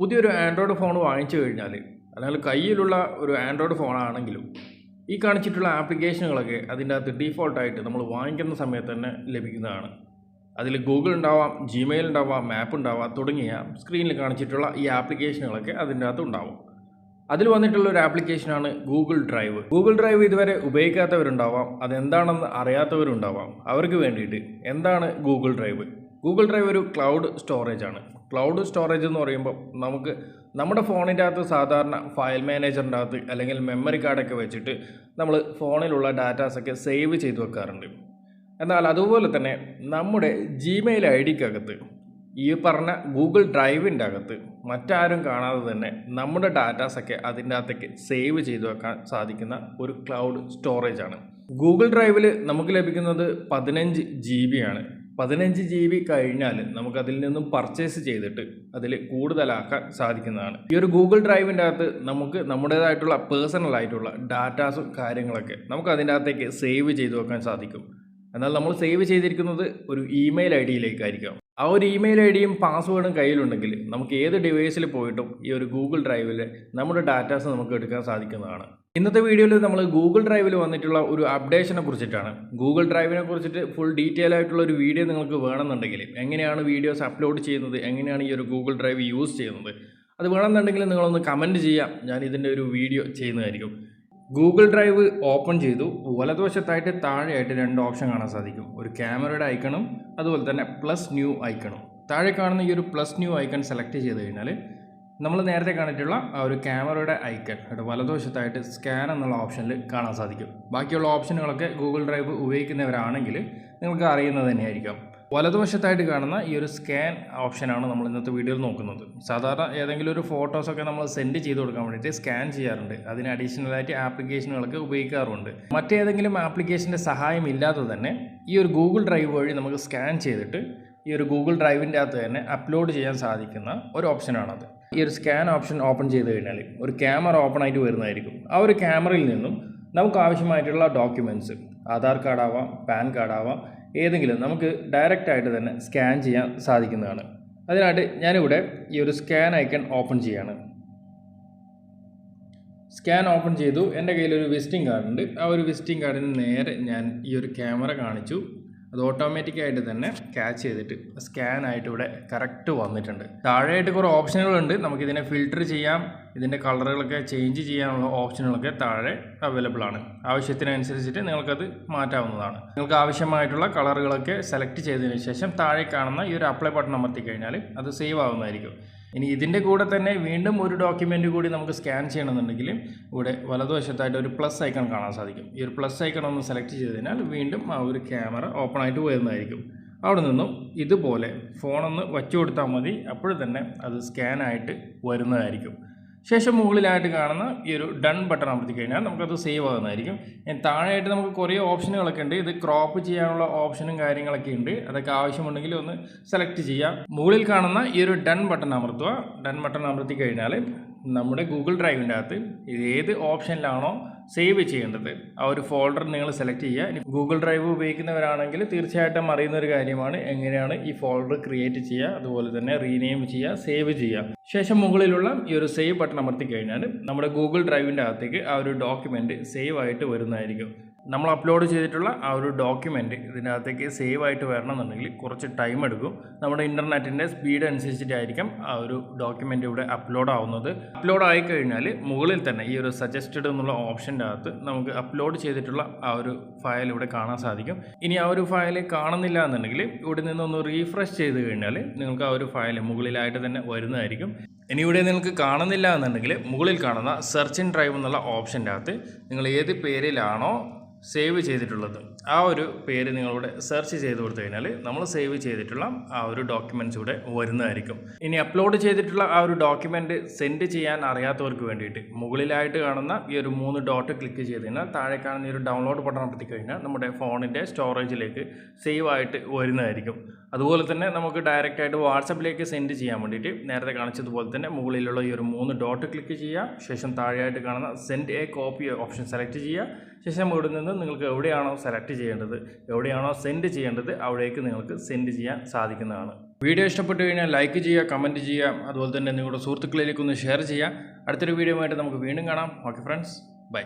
പുതിയൊരു Android phone വാങ്ങിച്ചു കഴിഞ്ഞാൽ അല്ലെങ്കിൽ കയ്യിലുള്ള ഒരു ആൻഡ്രോയിഡ് ഫോണാണെങ്കിലും ഈ കാണിച്ചിട്ടുള്ള ആപ്ലിക്കേഷനുകളൊക്കെ അതിന്റെ അകത്ത് ഡീഫോൾട്ടായിട്ട് നമ്മൾ വാങ്ങിക്കുന്ന സമയത്ത് തന്നെ ലഭിക്കുന്നതാണ്. അതിൽ ഗൂഗിൾ ഉണ്ടാവാം ജിമെയിൽ ഉണ്ടാവാം മാപ്പ് ഉണ്ടാവാം തുടങ്ങിയ സ്ക്രീനിൽ കാണിച്ചിട്ടുള്ള ഈ ആപ്ലിക്കേഷനുകളൊക്കെ അതിന്റെ അകത്ത് ഉണ്ടാവും. അതിൽ വന്നിട്ടുള്ള ഒരു ആപ്ലിക്കേഷനാണ് ഗൂഗിൾ ഡ്രൈവ് ഗൂഗിൾ ഡ്രൈവ് ഇതുവരെ ഉപയോഗിക്കാത്തവരുണ്ടാവാം അതെന്താണെന്ന് അറിയാത്തവരുണ്ടാവാം. അവർക്ക് വേണ്ടിയിട്ട് എന്താണ് ഗൂഗിൾ ഡ്രൈവ് ഗൂഗിൾ ഡ്രൈവ് ഒരു ക്ലൗഡ് സ്റ്റോറേജ് ആണ്. ക്ലൗഡ് സ്റ്റോറേജ് എന്ന് പറയുമ്പോൾ നമുക്ക് നമ്മുടെ ഫോണിന്റെ അകത്ത് സാധാരണ ഫയൽ മാനേജറിന്റെ അകത്ത് അല്ലെങ്കിൽ മെമ്മറി കാർഡൊക്കെ വെച്ചിട്ട് നമ്മൾ ഫോണിലുള്ള ഡാറ്റാസൊക്കെ സേവ് ചെയ്ത് വെക്കാറുണ്ട്. എന്നാൽ അതുപോലെ തന്നെ നമ്മുടെ ജിമെയിൽ ഐ ഡിക്കകത്ത് ഈ പറഞ്ഞ ഗൂഗിൾ ഡ്രൈവിന്റെ അകത്ത് മറ്റാരും കാണാതെ തന്നെ നമ്മുടെ ഡാറ്റാസൊക്കെ അതിന്റെ അകത്തേക്ക് സേവ് ചെയ്തു വെക്കാൻ സാധിക്കുന്ന ഒരു ക്ലൗഡ് സ്റ്റോറേജാണ് ഗൂഗിൾ ഡ്രൈവിൽ നമുക്ക് ലഭിക്കുന്നത് പതിനഞ്ച് ജി ബി ആണ്. പതിനഞ്ച് ജി ബി കഴിഞ്ഞാൽ നമുക്ക് അതിൽ നിന്നും പർച്ചേസ് ചെയ്തിട്ട് അതിൽ കൂടുതലാക്കാൻ സാധിക്കുന്നതാണ്. ഈ ഒരു ഗൂഗിൾ ഡ്രൈവിന്റെ അകത്ത് നമുക്ക് നമ്മുടേതായിട്ടുള്ള പേഴ്സണൽ ആയിട്ടുള്ള ഡാറ്റാസും കാര്യങ്ങളൊക്കെ നമുക്ക് അതിന്റെ അകത്തേക്ക് സേവ് ചെയ്തു വെക്കാൻ സാധിക്കും. എന്നാൽ നമ്മൾ സേവ് ചെയ്തിരിക്കുന്നത് ഒരു ഇമെയിൽ ഐ ഡിയിലേക്കായിരിക്കാം ആ ഒരു ഇമെയിൽ ഐ ഡിയും പാസ്വേഡും കയ്യിലുണ്ടെങ്കിൽ നമുക്ക് ഏത് ഡിവൈസിൽ പോയിട്ടും ഈ ഒരു ഗൂഗിൾ ഡ്രൈവിൽ നമ്മുടെ ഡാറ്റാസ് നമുക്ക് എടുക്കാൻ സാധിക്കുന്നതാണ്. ഇന്നത്തെ വീഡിയോയിൽ നമ്മൾ ഗൂഗിൾ ഡ്രൈവിൽ വന്നിട്ടുള്ള ഒരു അപ്ഡേഷനെ കുറിച്ചിട്ടാണ്. ഗൂഗിൾ ഡ്രൈവിനെ കുറിച്ചിട്ട് ഫുൾ ഡീറ്റെയിൽ ആയിട്ടുള്ള ഒരു വീഡിയോ നിങ്ങൾക്ക് വേണമെന്നുണ്ടെങ്കിൽ എങ്ങനെയാണ് വീഡിയോസ് അപ്ലോഡ് ചെയ്യുന്നത് എങ്ങനെയാണ് ഈ ഒരു ഗൂഗിൾ ഡ്രൈവ് യൂസ് ചെയ്യുന്നത് അത് വേണമെന്നുണ്ടെങ്കിൽ നിങ്ങളൊന്ന് കമന്റ് ചെയ്യാം. ഞാൻ ഇതിന്റെ ഒരു വീഡിയോ ചെയ്യുന്നതായിരിക്കും. ഗൂഗിൾ ഡ്രൈവ് ഓപ്പൺ ചെയ്തു. വലതുവശത്തായിട്ട് താഴെയായിട്ട് രണ്ട് ഓപ്ഷൻ കാണാൻ സാധിക്കും. ഒരു ക്യാമറയുടെ ഐക്കണും അതുപോലെ തന്നെ പ്ലസ് ന്യൂ ഐക്കണും താഴെ കാണുന്ന ഈ ഒരു പ്ലസ് ന്യൂ ഐക്കൺ സെലക്ട് ചെയ്ത് കഴിഞ്ഞാൽ നമ്മൾ നേരത്തെ കണ്ടിട്ടുള്ള ആ ഒരു ക്യാമറയുടെ ഐക്കൺ ഇവിടെ വലതുവശത്തായിട്ട് സ്കാൻ എന്നുള്ള ഓപ്ഷനിൽ കാണാൻ സാധിക്കും. ബാക്കിയുള്ള ഓപ്ഷനുകളൊക്കെ ഗൂഗിൾ ഡ്രൈവ് ഉപയോഗിക്കുന്നവരാണെങ്കിൽ നിങ്ങൾക്ക് അറിയുന്നത് തന്നെയായിരിക്കാം. വലതുവശത്തായിട്ട് കാണുന്ന ഈ ഒരു സ്കാൻ ഓപ്ഷനാണ് നമ്മൾ ഇന്നത്തെ വീഡിയോയിൽ നോക്കുന്നത്. സാധാരണ ഏതെങ്കിലും ഒരു ഫോട്ടോസൊക്കെ നമ്മൾ സെൻഡ് ചെയ്ത് കൊടുക്കാൻ വേണ്ടിയിട്ട് സ്കാൻ ചെയ്യാറുണ്ട്. അതിന് അഡീഷണലായിട്ട് ആപ്ലിക്കേഷനുകളൊക്കെ ഉപയോഗിക്കാറുണ്ട് മറ്റേതെങ്കിലും ആപ്ലിക്കേഷന്റെ സഹായം ഇല്ലാതെ തന്നെ ഈ ഒരു ഗൂഗിൾ ഡ്രൈവ് വഴി നമുക്ക് സ്കാൻ ചെയ്തിട്ട് ഈ ഒരു ഗൂഗിൾ ഡ്രൈവിന്റെ അകത്ത് തന്നെ അപ്ലോഡ് ചെയ്യാൻ സാധിക്കുന്ന ഒരു ഓപ്ഷനാണത്. ഈ ഒരു സ്കാൻ ഓപ്ഷൻ ഓപ്പൺ ചെയ്ത് കഴിഞ്ഞാൽ ഒരു ക്യാമറ ഓപ്പൺ ആയിട്ട് വരുന്നതായിരിക്കും. ആ ഒരു ക്യാമറയിൽ നിന്നും നമുക്ക് ആവശ്യമായിട്ടുള്ള ഡോക്യുമെന്റ്സ് ആധാർ കാർഡാവാം പാൻ കാർഡാവാം ഏതെങ്കിലും നമുക്ക് ഡയറക്റ്റ് ആയിട്ട് തന്നെ സ്കാൻ ചെയ്യാൻ സാധിക്കുന്നതാണ്. അതിനായിട്ട് ഞാനിവിടെ ഈ ഒരു സ്കാൻ ഐക്കൺ ഓപ്പൺ ചെയ്യാണ്. സ്കാൻ ഓപ്പൺ ചെയ്തു. എന്റെ കയ്യിൽ ഒരു വിസിറ്റിംഗ് കാർഡുണ്ട് ആ ഒരു വിസിറ്റിംഗ് കാർഡിന് നേരെ ഞാൻ ഈ ഒരു ക്യാമറ കാണിച്ചു. അത് ഓട്ടോമാറ്റിക്കായിട്ട് തന്നെ ക്യാച്ച് ചെയ്തിട്ട് സ്കാൻ ആയിട്ട് ഇവിടെ കറക്റ്റ് വന്നിട്ടുണ്ട്. താഴെയായിട്ട് കുറേ ഓപ്ഷനുകളുണ്ട് നമുക്കിതിനെ ഫിൽട്ടർ ചെയ്യാം. ഇതിന്റെ കളറുകളൊക്കെ ചേഞ്ച് ചെയ്യാനുള്ള ഓപ്ഷനുകളൊക്കെ താഴെ അവൈലബിൾ ആണ്. ആവശ്യത്തിനനുസരിച്ചിട്ട് നിങ്ങൾക്കത് മാറ്റാവുന്നതാണ്. നിങ്ങൾക്ക് ആവശ്യമായിട്ടുള്ള കളറുകളൊക്കെ സെലക്ട് ചെയ്തതിന് ശേഷം താഴെ കാണുന്ന ഈ ഒരു അപ്ലൈ ബട്ടൺ അമർത്തി കഴിഞ്ഞാൽ അത് സേവ് ആവുന്നതായിരിക്കും. ഇനി ഇതിന്റെ കൂടെ തന്നെ വീണ്ടും ഒരു ഡോക്യുമെന്റ് കൂടി നമുക്ക് സ്കാൻ ചെയ്യണമെന്നുണ്ടെങ്കിൽ ഇവിടെ വലതുവശത്തായിട്ട് ഒരു പ്ലസ് ഐക്കൺ കാണാൻ സാധിക്കും. ഈ ഒരു പ്ലസ് ഐക്കൺ ഒന്ന് സെലക്ട് ചെയ്ത് കഴിഞ്ഞാൽ വീണ്ടും ആ ഒരു ക്യാമറ ഓപ്പൺ ആയിട്ട് വരുന്നതായിരിക്കും അവിടെ നിന്നും ഇതുപോലെ ഫോണൊന്ന് വച്ചു കൊടുത്താൽ മതി. അപ്പോൾ തന്നെ അത് സ്കാനായിട്ട് വരുന്നതായിരിക്കും. ശേഷം മുകളിലായിട്ട് കാണുന്ന ഈ ഒരു ഡൺ ബട്ടൺ അമർത്തി കഴിഞ്ഞാൽ നമുക്കത് സേവ് ആകുന്നതായിരിക്കും. താഴെയായിട്ട് നമുക്ക് കുറേ ഓപ്ഷനുകളൊക്കെ ഉണ്ട്. ഇത് ക്രോപ്പ് ചെയ്യാനുള്ള ഓപ്ഷനും കാര്യങ്ങളൊക്കെ ഉണ്ട്. അതൊക്കെ ആവശ്യമുണ്ടെങ്കിൽ ഒന്ന് സെലക്ട് ചെയ്യാം. മുകളിൽ കാണുന്ന ഈ ഒരു ഡൺ ബട്ടൺ അമർത്തുക ഡൺ ബട്ടൺ അമർത്തി കഴിഞ്ഞാൽ നമ്മുടെ ഗൂഗിൾ ഡ്രൈവിന്റെ അകത്ത് ഏത് ഓപ്ഷനിലാണോ സേവ് ചെയ്യേണ്ടത്. ആ ഒരു ഫോൾഡർ നിങ്ങൾ സെലക്ട് ചെയ്യുക. ഇനി ഗൂഗിൾ ഡ്രൈവ് ഉപയോഗിക്കുന്നവരാണെങ്കിൽ തീർച്ചയായിട്ടും അറിയുന്ന ഒരു കാര്യമാണ് എങ്ങനെയാണ് ഈ ഫോൾഡർ ക്രിയേറ്റ് ചെയ്യുക അതുപോലെ തന്നെ റീനെയിം ചെയ്യുക സേവ് ചെയ്യുക. ശേഷം മുകളിലുള്ള ഈ ഒരു സേവ് ബട്ടൺ അമർത്തി കഴിഞ്ഞാൽ നമ്മുടെ ഗൂഗിൾ ഡ്രൈവിന്റെ അകത്തേക്ക് ആ ഒരു ഡോക്യുമെന്റ് സേവ് ആയിട്ട് വരുന്നതായിരിക്കും. നമ്മൾ അപ്ലോഡ് ചെയ്തിട്ടുള്ള ആ ഒരു ഡോക്യുമെന്റ് ഇതിനകത്തേക്ക് സേവ് ആയിട്ട് വരണമെന്നുണ്ടെങ്കിൽ കുറച്ച് ടൈം എടുക്കും. നമ്മുടെ ഇന്റർനെറ്റിന്റെ സ്പീഡ് അനുസരിച്ചിട്ടായിരിക്കും ആ ഒരു ഡോക്യുമെന്റ് ഇവിടെ അപ്ലോഡ് ആവുന്നത്. അപ്ലോഡ് ആയി കഴിഞ്ഞാൽ മുകളിൽ തന്നെ ഈ ഒരു സജസ്റ്റഡ് എന്നുള്ള ഓപ്ഷന്റെ അകത്ത് നമുക്ക് അപ്ലോഡ് ചെയ്തിട്ടുള്ള ആ ഒരു ഫയൽ ഇവിടെ കാണാൻ സാധിക്കും. ഇനി ആ ഒരു ഫയൽ കാണുന്നില്ല എന്നുണ്ടെങ്കിൽ ഇവിടെ നിന്നൊന്ന് റീഫ്രഷ് ചെയ്ത് കഴിഞ്ഞാൽ നിങ്ങൾക്ക് ആ ഒരു ഫയൽ മുകളിലായിട്ട് തന്നെ വരുന്നതായിരിക്കും. ഇനി ഇവിടെ നിങ്ങൾക്ക് കാണുന്നില്ല എന്നുണ്ടെങ്കിൽ മുകളിൽ കാണുന്ന സെർച്ച് ഇൻ ഡ്രൈവ് എന്നുള്ള ഓപ്ഷന്റെ അകത്ത് നിങ്ങൾ ഏത് പേരിലാണോ സേവ് ചെയ്തിട്ടുള്ളത്. ആ ഒരു പേര് നിങ്ങളിവിടെ സെർച്ച് ചെയ്ത് കൊടുത്തു കഴിഞ്ഞാൽ നമ്മൾ സേവ് ചെയ്തിട്ടുള്ള ആ ഒരു ഡോക്യുമെന്റ്സ് ഇവിടെ വരുന്നതായിരിക്കും. ഇനി അപ്ലോഡ് ചെയ്തിട്ടുള്ള ആ ഒരു ഡോക്യുമെന്റ് സെൻഡ് ചെയ്യാൻ അറിയാത്തവർക്ക് വേണ്ടിയിട്ട് മുകളിലായിട്ട് കാണുന്ന ഈ ഒരു മൂന്ന് ഡോട്ട് ക്ലിക്ക് ചെയ്ത് കഴിഞ്ഞാൽ താഴെ കാണുന്ന ഈ ഒരു ഡൗൺലോഡ് ബട്ടൺ അമർത്തി കഴിഞ്ഞാൽ നമ്മുടെ ഫോണിന്റെ സ്റ്റോറേജിലേക്ക് സേവ് ആയിട്ട് വരുന്നതായിരിക്കും. അതുപോലെ തന്നെ നമുക്ക് ഡയറക്റ്റായിട്ട് വാട്സപ്പിലേക്ക് സെൻഡ് ചെയ്യാൻ വേണ്ടിയിട്ട് നേരത്തെ കാണിച്ചതുപോലെ തന്നെ മുകളിലുള്ള ഈ ഒരു മൂന്ന് ഡോട്ട് ക്ലിക്ക് ചെയ്യുക. ശേഷം താഴെയായിട്ട് കാണുന്ന send a copy option select ചെയ്യുക. ശേഷം ഇവിടെ നിന്ന് നിങ്ങൾക്ക് എവിടെയാണോ സെലക്ട് ചെയ്യേണ്ടത് എവിടെയാണോ സെൻഡ് ചെയ്യേണ്ടത് അവിടേക്ക് നിങ്ങൾക്ക് സെൻഡ് ചെയ്യാൻ സാധിക്കുന്നതാണ്. വീഡിയോ ഇഷ്ടപ്പെട്ടു കഴിഞ്ഞാൽ ലൈക്ക് ചെയ്യുക കമന്റ് ചെയ്യുക അതുപോലെ തന്നെ നിങ്ങളുടെ സുഹൃത്തുക്കളിലേക്ക് ഒന്ന് ഷെയർ ചെയ്യുക. അടുത്തൊരു വീഡിയോ ആയിട്ട് നമുക്ക് വീണ്ടും കാണാം. Okay friends bye